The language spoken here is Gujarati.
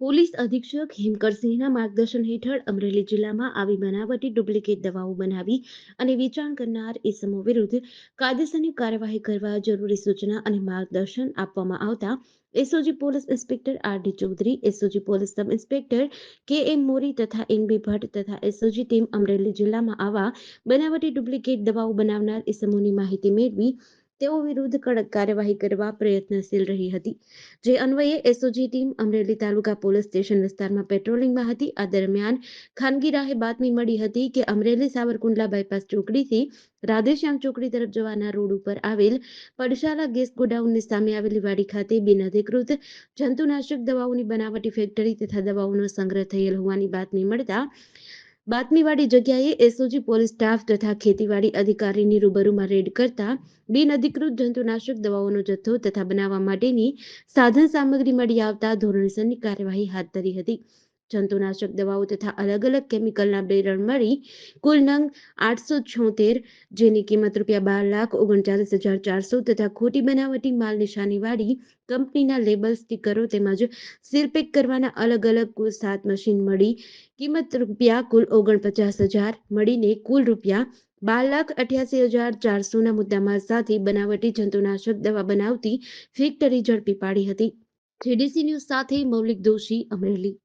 પોલીસ અધિક્ષક હેમકરસિંહના માર્ગદર્શન હેઠળ અમરેલી જિલ્લામાં આવી બનાવટી ડુપ્લિકેટ દવાઓ બનાવી અને વેચાણ કરનાર ઇસમો વિરુદ્ધ કાયદેસરની કાર્યવાહી કરવા જરૂરી સૂચના અને માર્ગદર્શન આપવામાં આવતા SOG police inspector R D Chaudhary SOG police sub inspector K M Mori તથા એન બી ભટ્ટ તથા એસઓજી ટીમ અમરેલી જિલ્લામાં આવા બનાવટી ડુપ્લિકેટ દવાઓ બનાવનાર ઇસમોની માહિતી મેળવી તેઓ વિરુદ્ધ કડક કાર્યવાહી કરવા પ્રયત્નશીલ રહી હતી. જે અન્વયે SOG team Amreli taluka police station વિસ્તારમાં પેટ્રોલિંગમાં હતી. આ દરમિયાન ખાનગી રાહે બાતમી મળી હતી કે અમરેલી સાવરકુંડલા બાયપાસ ચોકડીથી રાધેશ્યામ ચોકડી તરફ જવાના રોડ ઉપર આવેલ પડશાલા ગેસ ગોડાઉનની સામે આવેલી વાડી ખાતે બિનઅધિકૃત જંતુનાશક દવાઓની બનાવટી ફેક્ટરી તથા દવાઓનો સંગ્રહ થયેલ હોવાની બાતમી મળતા બાતમીવાળી જગ્યાએ એસઓજી પોલીસ સ્ટાફ તથા ખેતીવાડી અધિકારીની રૂબરૂમાં રેડ કરતા બિનઅધિકૃત જંતુનાશક દવાઓનો જથ્થો તથા બનાવવા માટેની સાધન સામગ્રી મળી આવતા ધોરણસરની કાર્યવાહી હાથ ધરી હતી. જંતુનાશક દવાઓ તથા અલગ અલગ કેમિકલના બેરલ મળી કુલ નંગ આઠસો છોતેર, જેની કિંમત રૂપિયા બાર લાખ ઓગણચાલીસ હજાર ચારસો તથા ખોટી બનાવટી માલ નિશાનીવાળી કંપનીના લેબલ સ્ટીકરો તેમજ સીલપેક કરવાના અલગ અલગ કુલ સાત મશીન મળી. કિંમત રૂપિયા કુલ ઓગણપચાસ હજાર મળીને કુલ રૂપિયા બાર લાખ અઠ્યાસી હજાર ચારસોના મુદ્દામાલ સાથે બનાવટી જંતુનાશક દવા બનાવતી ફેક્ટરી ઝડપી પાડી હતી. જેડીસી ન્યૂઝ સાથે મૌલિક દોશી અમરેલી.